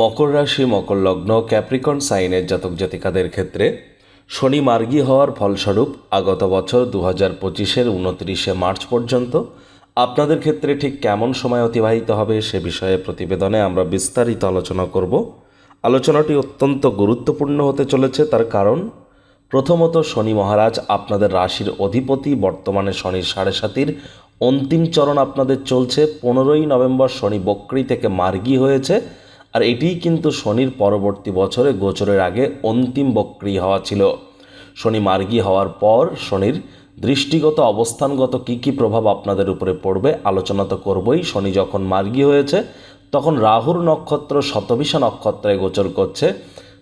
মকর রাশি, মকর লগ্ন, ক্যাপ্রিকন সাইনের জাতক জাতিকাদের ক্ষেত্রে শনি মার্গী হওয়ার ফলস্বরূপ আগত বছর দু হাজার পঁচিশের উনত্রিশে মার্চ পর্যন্ত আপনাদের ক্ষেত্রে ঠিক কেমন সময় অতিবাহিত হবে সে বিষয়ে প্রতিবেদনে আমরা বিস্তারিত আলোচনা করব। আলোচনাটি অত্যন্ত গুরুত্বপূর্ণ হতে চলেছে, তার কারণ প্রথমত শনি মহারাজ আপনাদের রাশির অধিপতি, বর্তমানে শনির সাড়ে সাতির অন্তিম চরণ আপনাদের চলছে। পনেরোই নভেম্বর শনি বক্রি থেকে মার্গী হয়েছে। আর এটিই কিন্তু শনির পরবর্তী বছরে গোচরের আগে অন্তিম বক্রি হওয়া ছিল। শনি মার্গী হওয়ার পর শনির দৃষ্টিগত অবস্থানগত কী কী প্রভাব আপনাদের উপরে পড়বে আলোচনা তো করবই। শনি যখন মার্গী হয়েছে, তখন রাহুর নক্ষত্র শতবিশা নক্ষত্রে গোচর করছে।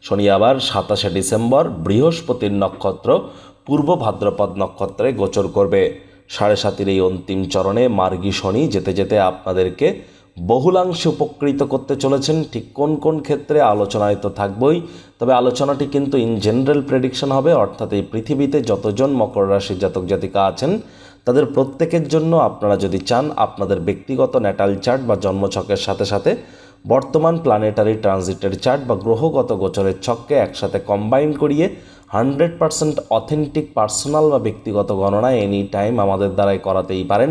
শনি আবার সাতাশে ডিসেম্বর বৃহস্পতির নক্ষত্র পূর্ব ভাদ্রপদ নক্ষত্রে গোচর করবে। সাড়ে সাতির এই অন্তিম চরণে মার্গী শনি যেতে যেতে আপনাদেরকে বহুলাংশে উপকৃত করতে চলেছেন, ঠিক কোন কোন ক্ষেত্রে আলোচনায় তো থাকবই, তবে আলোচনাটি কিন্তু ইন জেনারেল প্রেডিকশন হবে, অর্থাৎ এই পৃথিবীতে যতজন মকর রাশির জাতক জাতিকা আছেন, তাদের প্রত্যেকের জন্য আপনারা যদি চান, আপনাদের ব্যক্তিগত ন্যাটাল চার্ট বা জন্মছকের সাথে সাথে বর্তমান প্ল্যানেটারি ট্রানজিটের চার্ট বা গ্রহগত গোচরের ছককে একসাথে কম্বাইন করিয়ে হান্ড্রেড পারসেন্ট অথেন্টিক পার্সোনাল বা ব্যক্তিগত গণনা এনি টাইম আমাদের দ্বারাই করাতেই পারেন।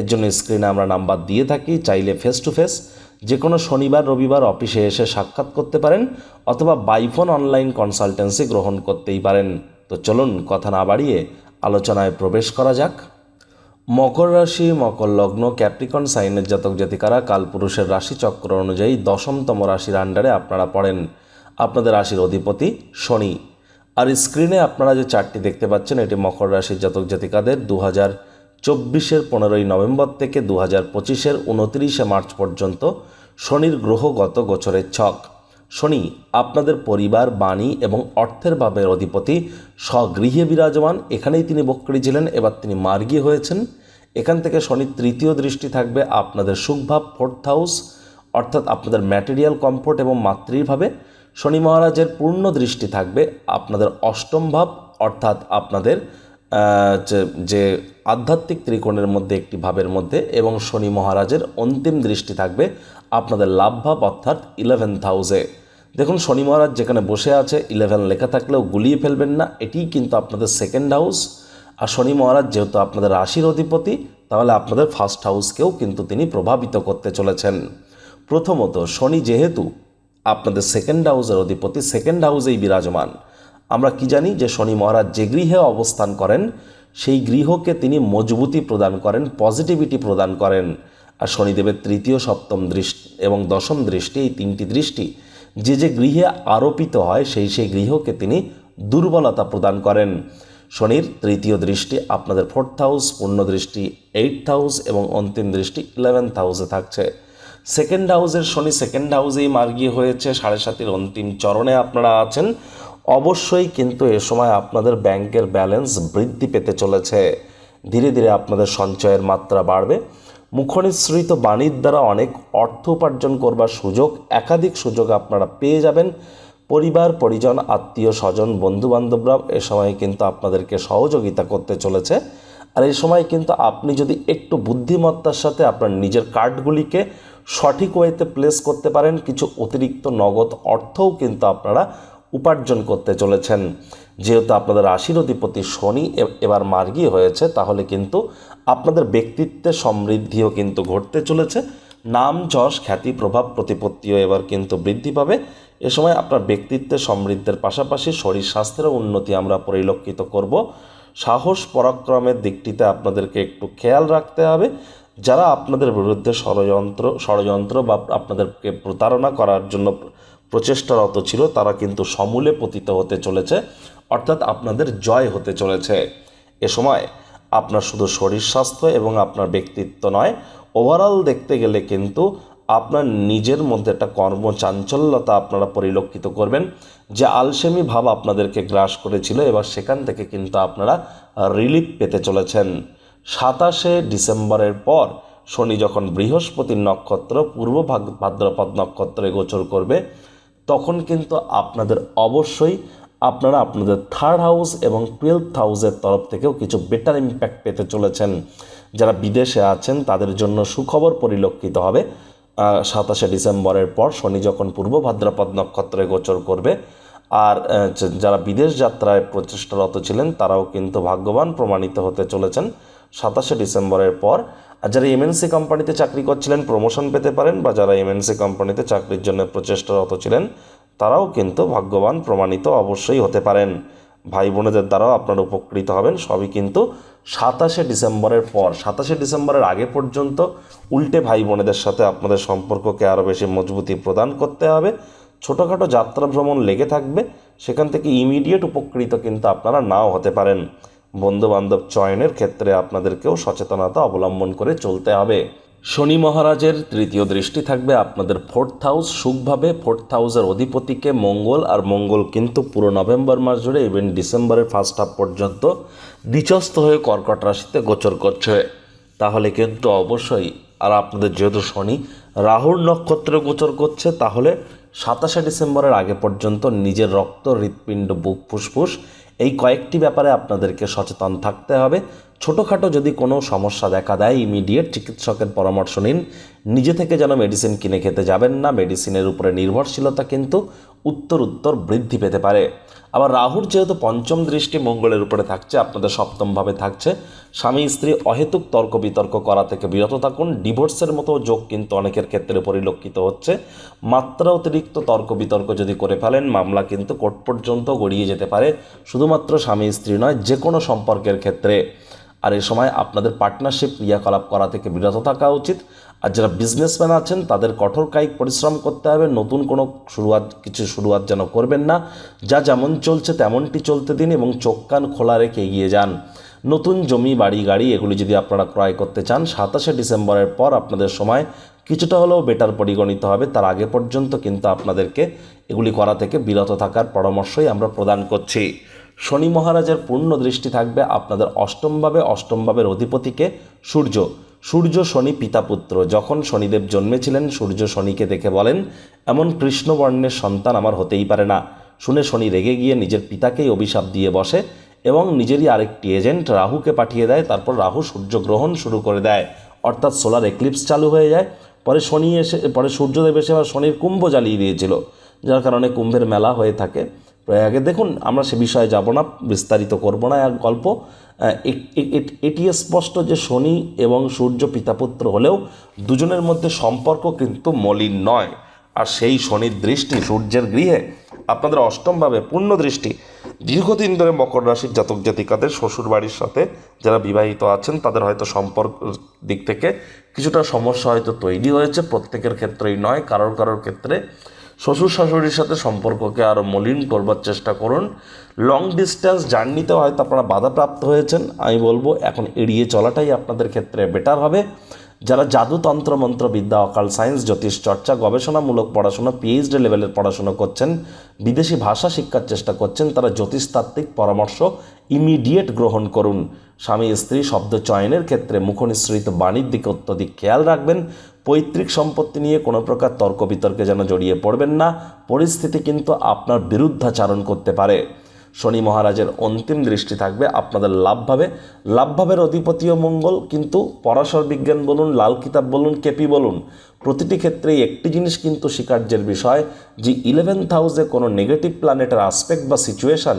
এর জন্য স্ক্রিনে আমরা নাম্বার দিয়ে থাকি, চাইলে ফেস টু ফেস যে কোনো শনিবার, রবিবার অফিসে এসে সাক্ষাৎ করতে পারেন অথবা বাইফোন অনলাইন কনসালটেন্সি গ্রহণ করতেই পারেন। তো চলুন কথা না বাড়িয়ে আলোচনায় প্রবেশ করা যাক। মকর রাশি, মকর লগ্ন ক্যাপ্রিকন সাইনের জাতক জাতিকারা কালপুরুষের রাশি চক্র অনুযায়ী দশমতম রাশির আন্ডারে আপনারা পড়েন। আপনাদের রাশির অধিপতি শনি। আর স্ক্রিনে আপনারা যে চারটি দেখতে পাচ্ছেন, এটি মকর রাশির জাতক জাতিকাদের দু হাজার চব্বিশের পনেরোই নভেম্বর থেকে দু হাজার পঁচিশের উনত্রিশে মার্চ পর্যন্ত শনির গ্রহগত গোচরের ছক। শনি, আপনাদের পরিবার, বাণী এবং অর্থের ভাবের অধিপতি, স্বগৃহে বিরাজমান, এখানেই তিনি বক্রী ছিলেন, এবার তিনি মার্গী হয়েছেন। এখান থেকে শনির তৃতীয় দৃষ্টি থাকবে আপনাদের সুখভাব ফোর্থ হাউস অর্থাৎ আপনাদের ম্যাটেরিয়াল কমফোর্ট এবং মাতৃভাবে। শনি মহারাজের পূর্ণ দৃষ্টি থাকবে আপনাদের অষ্টম ভাব, অর্থাৎ আপনাদের যে আধ্যাত্মিক ত্রিকোণের মধ্যে একটি ভাবের মধ্যে এবং শনি মহারাজের অন্তিম দৃষ্টি থাকবে আপনাদের লাভ ভাব, অর্থাৎ ইলেভেন্থ হাউসে দেখুন, শনি মহারাজ যেখানে বসে আছে ইলেভেন লেখা থাকলেও গুলিয়ে ফেলবেন না, এটিই কিন্তু আপনাদের সেকেন্ড হাউস আর শনি মহারাজ যেহেতু আপনাদের রাশির অধিপতি, তাহলে আপনাদের ফার্স্ট হাউসকেও কিন্তু তিনি প্রভাবিত করতে চলেছেন। প্রথমত, শনি যেহেতু আপনাদের সেকেন্ড হাউসের অধিপতি সেকেন্ড হাউসেই বিরাজমান। আমরা কি জানি যে শনি মহারাজ যে গৃহে অবস্থান করেন, সেই গৃহকে তিনি মজবুতি প্রদান করেন পজিটিভিটি প্রদান করেন। আর শনিদেবের তৃতীয়, সপ্তম দৃষ্টি এবং দশম দৃষ্টি, এই তিনটি দৃষ্টি যে যে গৃহে আরোপিত হয়, সেই সেই গৃহকে তিনি দুর্বলতা প্রদান করেন। শনির তৃতীয় দৃষ্টি আপনাদের ফোর্থ হাউস পূর্ণ দৃষ্টি এইট হাউস এবং অন্তিম দৃষ্টি ইলেভেন্থ হাউসে থাকছে। সেকেন্ড হাউসের শনি সেকেন্ড হাউসেই মার্গী হয়েছে, সাড়ে সাতের অন্তিম চরণে আপনারা আছেন। অবশ্যই কিন্তু এ সময় আপনাদের ব্যাংকের ব্যালেন্স বৃদ্ধি পেতে চলেছে। ধীরে ধীরে আপনাদের সঞ্চয়ের মাত্রা বাড়বে। মুখনিসৃত বাণীর দ্বারা অনেক অর্থ উপার্জন করবার সুযোগ, একাধিক সুযোগ আপনারা পেয়ে যাবেন। পরিবার, পরিজন, আত্মীয়, স্বজন বন্ধুবান্ধবরাও এ সময় কিন্তু আপনাদেরকে সহযোগিতা করতে চলেছে। আর এই সময় কিন্তু আপনি যদি একটু বুদ্ধিমত্তার সাথে আপনার নিজের কার্ডগুলিকে সঠিক ওয়েতে প্লেস করতে পারেন। কিছু অতিরিক্ত নগদ অর্থও কিন্তু আপনারা উপার্জন করতে চলেছেন। যেহেতু আপনাদের রাশির অধিপতি শনি এবার মার্গী হয়েছে, তাহলে কিন্তু আপনাদের ব্যক্তিত্বের সমৃদ্ধিও কিন্তু ঘটতে চলেছে। নাম, যশ, খ্যাতি, প্রভাব, প্রতিপত্তিও এবার কিন্তু বৃদ্ধি পাবে। এ সময় আপনার ব্যক্তিত্বের সমৃদ্ধের পাশাপাশি শরীর স্বাস্থ্যেরও উন্নতি আমরা পরিলক্ষিত করব। সাহস পরাক্রমের দিকটিতে আপনাদেরকে একটু খেয়াল রাখতে হবে। যারা আপনাদের বিরুদ্ধে ষড়যন্ত্র ষড়যন্ত্র বা আপনাদেরকে প্রতারণা করার জন্য প্রচেষ্টারত ছিল, তারা কিন্তু সমূলে পতিত হতে চলেছে, অর্থাৎ আপনাদের জয় হতে চলেছে। এ সময় আপনার শুধু শরীর স্বাস্থ্য এবং আপনার ব্যক্তিত্ব নয় ওভারঅল দেখতে গেলে কিন্তু আপনার নিজের মধ্যে একটা কর্মচাঞ্চল্যতা আপনারা পরিলক্ষিত করবেন, যে আলসেমি ভাব আপনাদেরকে গ্রাস করেছিল, এবার সেখান থেকে কিন্তু আপনারা রিলিফ পেতে চলেছেন। সাতাশে ডিসেম্বরের পর শনি যখন বৃহস্পতির নক্ষত্র, পূর্ব ভাদ্রপদ নক্ষত্রে গোচর করবে, তখন কিন্তু আপনাদের অবশ্যই আপনারা আপনাদের থার্ড হাউস এবং টুয়েলথ হাউসের তরফ থেকেও কিছু বেটার ইম্প্যাক্ট পেতে চলেছেন। যারা বিদেশে আছেন, তাদের জন্য সুখবর পরিলক্ষিত হবে। সাতাশে ডিসেম্বরের পর শনি যখন পূর্ব ভাদ্রপদ নক্ষত্রে গোচর করবে, আর যারা বিদেশ যাত্রায় প্রচেষ্টারত ছিলেন, তারাও কিন্তু ভাগ্যবান প্রমাণিত হতে চলেছেন সাতাশে ডিসেম্বরের পর। আর যারা এমএনসি কোম্পানিতে চাকরি করছিলেন, প্রমোশন পেতে পারেন, বা যারা এমএনসি কোম্পানিতে চাকরির জন্য প্রচেষ্টারত ছিলেন, তারাও কিন্তু ভাগ্যবান প্রমাণিত অবশ্যই হতে পারেন। ভাই বোনেদের দ্বারাও আপনারা উপকৃত হবেন, সবই কিন্তু সাতাশে ডিসেম্বরের পর, সাতাশে ডিসেম্বরের আগে পর্যন্ত উল্টে ভাই বোনেদের সাথে আপনাদের সম্পর্ককে আরও বেশি মজবুতি প্রদান করতে হবে। ছোটোখাটো যাত্রা ভ্রমণ লেগে থাকবে, সেখান থেকে ইমিডিয়েট উপকৃত কিন্তু আপনারা নাও হতে পারেন। বন্ধুবান্ধব চয়নের ক্ষেত্রে আপনাদেরকেও সচেতনতা অবলম্বন করে চলতে হবে। শনি মহারাজের তৃতীয় দৃষ্টি থাকবে আপনাদের ফোর্থ হাউস সুখভাবে, ফোর্থ হাউসের অধিপতিকে মঙ্গল আর মঙ্গল কিন্তু পুরো নভেম্বর মাস জুড়ে ইভেন ডিসেম্বরের ফার্স্ট হাফ পর্যন্ত নিচস্থ হয়ে কর্কট রাশিতে গোচর করছে। তাহলে কিন্তু অবশ্যই, আর আপনাদের যেহেতু শনি, রাহুর নক্ষত্রে গোচর করছে, তাহলে সাতাশে ডিসেম্বরের আগে পর্যন্ত নিজের রক্ত, হৃৎপিণ্ড, বুক, ফুসফুস এই কয়েকটি ব্যাপারে আপনাদেরকে সচেতন থাকতে হবে। ছোটোখাটো যদি কোনো সমস্যা দেখা দেয় ইমিডিয়েট চিকিৎসকের পরামর্শ নিন। নিজে থেকে যেন মেডিসিন কিনে খেতে যাবেন না। মেডিসিনের উপরে নির্ভরশীলতা কিন্তু উত্তর উত্তর বৃদ্ধি পেতে পারে। আবার রাহুর যেহেতু পঞ্চম দৃষ্টি মঙ্গলের উপরে থাকছে, আপনাদের সপ্তমভাবে থাকছে। স্বামী, স্ত্রী অহেতুক তর্ক বিতর্ক করা থেকে বিরত থাকুন। ডিভোর্সের মতো যোগ কিন্তু অনেকের ক্ষেত্রে পরিলক্ষিত হচ্ছে। মাত্রা অতিরিক্ত তর্ক বিতর্ক যদি করে ফেলেন, মামলা কিন্তু কোর্ট পর্যন্ত গড়িয়ে যেতে পারে। শুধুমাত্র স্বামী, স্ত্রী নয় যে কোনো সম্পর্কের ক্ষেত্রে। আর এ সময় আপনাদের পার্টনারশিপ ক্রিয়াকলাপ করা থেকে বিরত থাকা উচিত। আর যারা বিজনেসম্যান আছেন, তাদের কঠোর কায়িক পরিশ্রম করতে হবে। নতুন কোনো শুরুয়াত, কিছু শুরুয়াত যেন করবেন না। যা যেমন চলছে, তেমনটি চলতে দিন এবং চোখ কান খোলা রেখে এগিয়ে যান। নতুন জমি, বাড়ি, গাড়ি, এগুলি যদি আপনারা ক্রয় করতে চান, সাতাশে ডিসেম্বরের পর আপনাদের সময় কিছুটা হলেও বেটার পরিগণিত হবে। তার আগে পর্যন্ত কিন্তু আপনাদেরকে এগুলি করা থেকে বিরত থাকার পরামর্শই আমরা প্রদান করছি। শনি মহারাজের পূর্ণ দৃষ্টি থাকবে আপনাদের অষ্টমভাবে অষ্টমভাবের অধিপতিকে সূর্য। সূর্য শনি পিতাপুত্র। যখন শনিদেব জন্মেছিলেন, সূর্য শনিকে দেখে বলেন, এমন কৃষ্ণবর্ণের সন্তান আমার হতেই পারে না। শুনে শনি রেগে গিয়ে নিজের পিতাকেই অভিশাপ দিয়ে বসে এবং নিজেরই আরেকটি এজেন্ট রাহুকে পাঠিয়ে দেয়। তারপর রাহু সূর্যগ্রহণ শুরু করে দেয়। অর্থাৎ সোলার এক্লিপস চালু হয়ে যায়। পরে শনি এসে, পরে সূর্যদেব এসে আবার শনির কুম্ভ জ্বালিয়ে দিয়েছিল, যার কারণে কুম্ভের মেলা হয়ে থাকে। প্রয়াগে দেখুন, আমরা সে বিষয়ে যাব না, বিস্তারিত করব না এক গল্প। এটি স্পষ্ট যে শনি এবং সূর্য পিতাপুত্র হলেও দুজনের মধ্যে সম্পর্ক কিন্তু মলিন নয়। আর সেই শনির দৃষ্টি সূর্যের গৃহে, আপনাদের অষ্টমভাবে পূর্ণ দৃষ্টি। দীর্ঘদিন ধরে মকর রাশির জাতক জাতিকাদের শ্বশুর বাড়ির সাথে যারা বিবাহিত আছেন, তাদের হয়তো সম্পর্ক দিক থেকে কিছুটা সমস্যা হয়তো তৈরি হয়েছে। প্রত্যেকের ক্ষেত্রেই নয়, কারোর কারোর ক্ষেত্রে শ্বশুর শাশুড়ির সাথে সম্পর্ককে আরও মলিন করবার চেষ্টা করুন। লং ডিস্টেন্স জার্নিতে হয়তো আপনারা বাধাপ্রাপ্ত হয়েছেন। আমি বলব, এখন এড়িয়ে চলাটাই আপনাদের ক্ষেত্রে বেটার হবে। যারা জাদু তন্ত্র মন্ত্র বিদ্যা অকাল সায়েন্স জ্যোতিষ, চর্চা, গবেষণামূলক পড়াশোনা পিএইচডি লেভেলের পড়াশোনা করছেন, বিদেশি ভাষা শিক্ষার চেষ্টা করছেন, তারা জ্যোতিষতাত্ত্বিক পরামর্শ ইমিডিয়েট গ্রহণ করুন। স্বামী, স্ত্রী, শব্দ চয়নের ক্ষেত্রে মুখনিসৃত বাণীর দিকে অত্যধিক খেয়াল রাখবেন। পৈতৃক সম্পত্তি নিয়ে কোনো প্রকার তর্ক বিতর্কে যেন জড়িয়ে পড়বেন না। পরিস্থিতি কিন্তু আপনার বিরুদ্ধাচারণ করতে পারে। শনি মহারাজের অন্তিম দৃষ্টি থাকবে আপনাদের লাভভাবে। লাভভাবের অধিপতীয় মঙ্গল, কিন্তু পরাশর বিজ্ঞান বলুন, লাল কিতাব বলুন, কেপি বলুন, প্রতিটি ক্ষেত্রেই একটি জিনিস কিন্তু স্বীকার্যের বিষয়, যে ইলেভেন্থ হাউসে কোনো নেগেটিভ প্ল্যানেটের আসপেক্ট বা সিচুয়েশান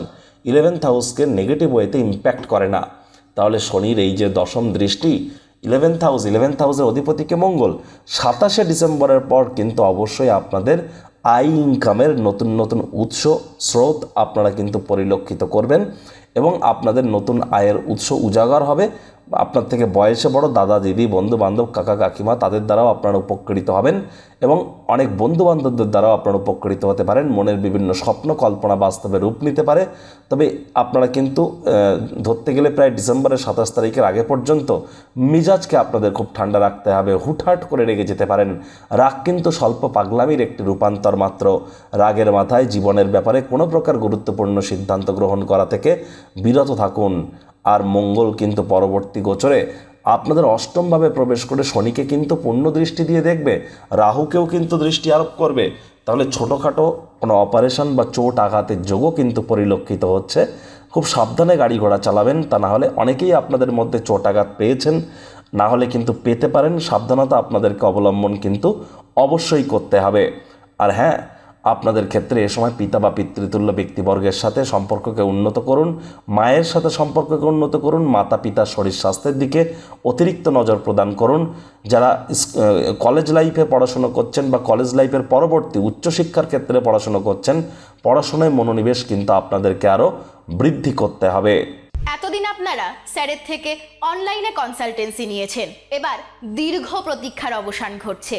ইলেভেন্থ হাউসকে নেগেটিভ ওয়েতে ইম্প্যাক্ট করে না। তাহলে শনির এই যে দশম দৃষ্টি ইলেভেন্থ হাউস ইলেভেন্থ হাউসের অধিপতিকে মঙ্গল, সাতাশে ডিসেম্বরের পর কিন্তু অবশ্যই আপনাদের আই ইনকামের নতুন নতুন উৎস, স্রোত আপনারা কিন্তু পরিলক্ষিত করবেন এবং আপনাদের নতুন আয়ের উৎস উজাগর হবে। আপনার থেকে বয়সে বড় দাদা, দিদি বন্ধু বান্ধব কাকা, কাকিমা তাদের দ্বারাও আপনারা উপকৃত হবেন এবং অনেক বন্ধু বান্ধবদের দ্বারাও আপনারা উপকৃত হতে পারেন। মনের বিভিন্ন স্বপ্ন, কল্পনা বাস্তবে রূপ নিতে পারে। তবে আপনারা কিন্তু ধরতে গেলে প্রায় ডিসেম্বরের সাতাশ তারিখের আগে পর্যন্ত মিজাজকে আপনাদের খুব ঠান্ডা রাখতে হবে। হুটহাট করে রেগে যেতে পারেন। রাগ কিন্তু স্বল্প পাগলামির একটি রূপান্তর মাত্র। রাগের মাথায় জীবনের ব্যাপারে কোনো প্রকার গুরুত্বপূর্ণ সিদ্ধান্ত গ্রহণ করা থেকে বিরত থাকুন। আর মঙ্গল কিন্তু পরবর্তী গোচরে আপনাদের অষ্টমভাবে প্রবেশ করে শনিকে কিন্তু পূর্ণ দৃষ্টি দিয়ে দেখবে, রাহুকেও কিন্তু দৃষ্টি আরোপ করবে। তাহলে ছোটোখাটো কোনো অপারেশন বা চোট আঘাতের যোগও কিন্তু পরিলক্ষিত হচ্ছে। খুব সাবধানে গাড়ি ঘোড়া চালাবেন, তা না হলে অনেকেই আপনাদের মধ্যে চোট আঘাত পেয়েছেন। না হলে কিন্তু পেতে পারেন, সাবধানতা আপনাদেরকে অবলম্বন কিন্তু অবশ্যই করতে হবে। আর হ্যাঁ আপনাদের ক্ষেত্রে এ সময় পিতা বা পিতৃতুল্য ব্যক্তিবর্গের সাথে সম্পর্ককে উন্নত করুন, মায়ের সাথে সম্পর্ককে উন্নত করুন, মাতা পিতার শরীর স্বাস্থ্যের দিকে অতিরিক্ত নজর প্রদান করুন। যারা কলেজ লাইফে পড়াশুনো করছেন বা কলেজ লাইফের পরবর্তী উচ্চশিক্ষার ক্ষেত্রে পড়াশুনো করছেন, পড়াশোনায় মনোনিবেশ কিন্তু আপনাদেরকে আরও বৃদ্ধি করতে হবে। এতদিন আপনারা স্যারের থেকে অনলাইনে কনসালটেন্সি নিয়েছেন। এবার দীর্ঘ প্রতীক্ষার অবসান ঘটছে।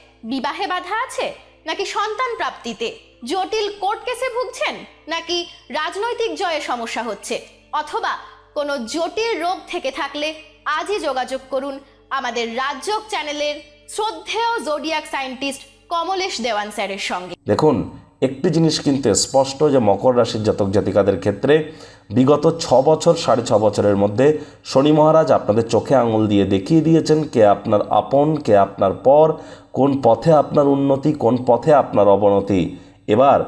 বিবাহে বাধা আছে? নাকি সন্তান প্রাপ্তিতে? জটিল কোর্ট কেসে ভুগছেন? নাকি রাজনৈতিক জয়ে সমস্যা হচ্ছে? অথবা কোনো জটিল রোগ থেকে থাকলে আজই যোগাযোগ করুন আমাদের রাজযোগ চ্যানেলের শ্রদ্ধেয় জোডিয়াক সায়েন্টিস্ট কমলেশ দেওয়ান স্যারের সঙ্গে। দেখুন একটি জিনিস কিন্তু স্পষ্ট যে মকর রাশির জাতক জাতিকাদের ক্ষেত্রে বিগত ছ বছর, সাড়ে ছ বছরের মধ্যে শনি মহারাজ আপনাদের চোখে আঙুল দিয়ে দেখিয়ে দিয়েছেন কে আপনার আপন, কে আপনার পর, কোন পথে আপনার উন্নতি, কোন পথে আপনার অবনতি। এবার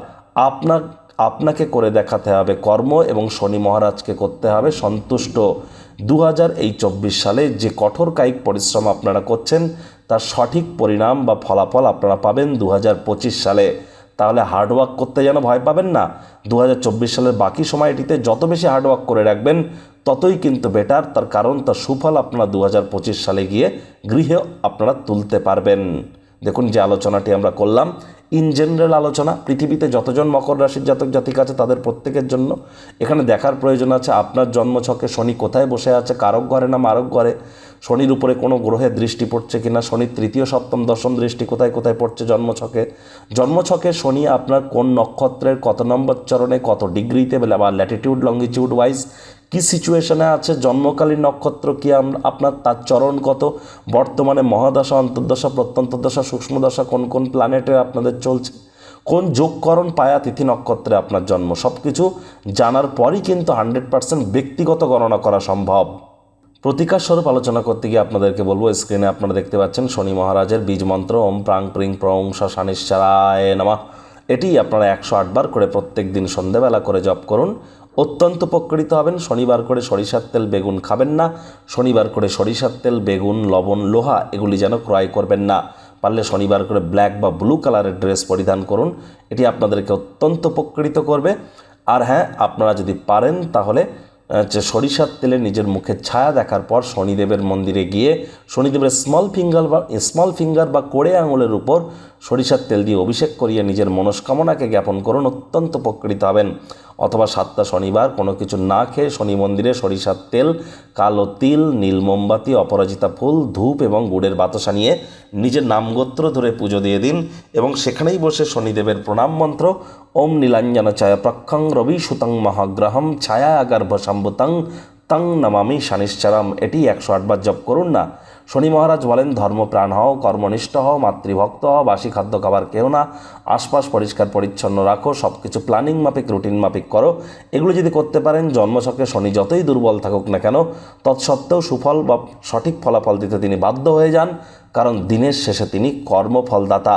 আপনার আপনাকে করে দেখাতে হবে কর্ম এবং শনি মহারাজকে করতে হবে সন্তুষ্ট। দু হাজার এই চব্বিশ সালে যে কঠোর কায়িক পরিশ্রম আপনারা করছেন, তার সঠিক পরিণাম বা ফলাফল আপনারা পাবেন দু হাজার পঁচিশ সালে। তাহলে হার্ডওয়ার্ক করতে যেন ভয় পাবেন না। দু হাজার চব্বিশ সালের বাকি সময়টিতে যত বেশি হার্ডওয়ার্ক করে রাখবেন, ততই কিন্তু বেটার তার কারণ, তার সুফল আপনারা দু হাজার পঁচিশ সালে গিয়ে গৃহে আপনারা তুলতে পারবেন। দেখুন যে আলোচনাটি আমরা করলাম। ইন জেনারেল আলোচনা, পৃথিবীতে যতজন মকর রাশির জাতক জাতিক আছে, তাদের প্রত্যেকের জন্য। এখানে দেখার প্রয়োজন আছে, আপনার জন্মছকে শনি কোথায় বসে আছে, কারক ঘরে না মারক ঘরে? শনির উপরে কোনো গ্রহের দৃষ্টি পড়ছে কিনা? শনির তৃতীয়, সপ্তম, দশম দৃষ্টি কোথায় কোথায় পড়ছে জন্মছকে জন্মছকে শনি আপনার কোন নক্ষত্রের কত নম্বর চরণে, কত ডিগ্রিতে বা ল্যাটিটিউড লঙ্গিটিউড ওয়াইজ কি সিচুয়েশনে আছে? জন্মকালীন নক্ষত্র কি আপনার তার চরণ কত? বর্তমানে মহাদশা, অন্তর্দশা, প্রত্যন্তদশা, সূক্ষ্মদশা কোন কোন প্ল্যানেটে আপনাদের চলছে? কোন যোগকরণ পায়া তিথি নক্ষত্রে আপনার জন্ম? সব কিছু জানার পরই কিন্তু হান্ড্রেড পার্সেন্ট ব্যক্তিগত গণনা করা সম্ভব। প্রতিকার স্বরূপ আলোচনা করতে গিয়ে আপনাদেরকে বলব স্ক্রিনে আপনারা দেখতে পাচ্ছেন শনি মহারাজের বীজ মন্ত্র, ওম প্রাং প্রিং প্রং শানিশ্চারায় নামা। এটি আপনারা একশো আটবার করে প্রত্যেক দিন সন্ধেবেলা করে জপ করুন। অত্যন্ত উপকৃত হবেন। শনিবার করে সরিষার তেল বেগুন খাবেন না। শনিবার করে সরিষার তেল, বেগুন, লবণ, লোহা এগুলি যেন ক্রয় করবেন না। পারলে শনিবার করে ব্ল্যাক বা ব্লু কালারের ড্রেস পরিধান করুন। এটি আপনাদেরকে অত্যন্ত উপকৃত করবে। আর হ্যাঁ আপনারা যদি পারেন তাহলে যে সরিষার তেলে নিজের মুখের ছায়া দেখার পর শনিদেবের মন্দিরে গিয়ে, শনিদেবের স্মল ফিঙ্গার বা স্মল ফিঙ্গার বা কোড়ে আঙুলের উপর সরিষার তেল দিয়ে অভিষেক করিয়ে নিজের মনস্কামনাকে জ্ঞাপন করুন, অত্যন্ত উপকৃত হবেন। অথবা সাতটা শনিবার কোনো কিছু না খেয়ে শনি মন্দিরে সরিষার তেল, কালো তিল, নীল মোমবাতি, অপরাজিতা ফুল, ধূপ এবং গুড়ের বাতাসা নিয়ে নিজের নামগোত্র ধরে পুজো দিয়ে দিন এবং সেখানেই বসে শনিদেবের প্রণাম মন্ত্র, ওম নীলাঞ্জন ছায়া প্রক্ষং রবি সুতং মহাগ্রহম ছায়া গর্ভ সম্ভুতং তং নমামি শানিশ্চারাম। এটি একশো আটবার জপ করুন না শনি মহারাজ বলেন ধর্মপ্রাণ হও, কর্মনিষ্ঠ হও, মাতৃভক্ত হও, বাসি খাদ্য খাবার কেউ না, আশপাশ পরিষ্কার পরিচ্ছন্ন রাখো সব কিছু প্ল্যানিং মাফিক, রুটিন মাফিক করো। এগুলো যদি করতে পারেন জন্মশকে শনি যতই দুর্বল থাকুক না কেন, তৎসত্ত্বেও সুফল বা সঠিক ফলাফল দিতে তিনি বাধ্য হয়ে যান, কারণ দিনের শেষে তিনি কর্মফলদাতা।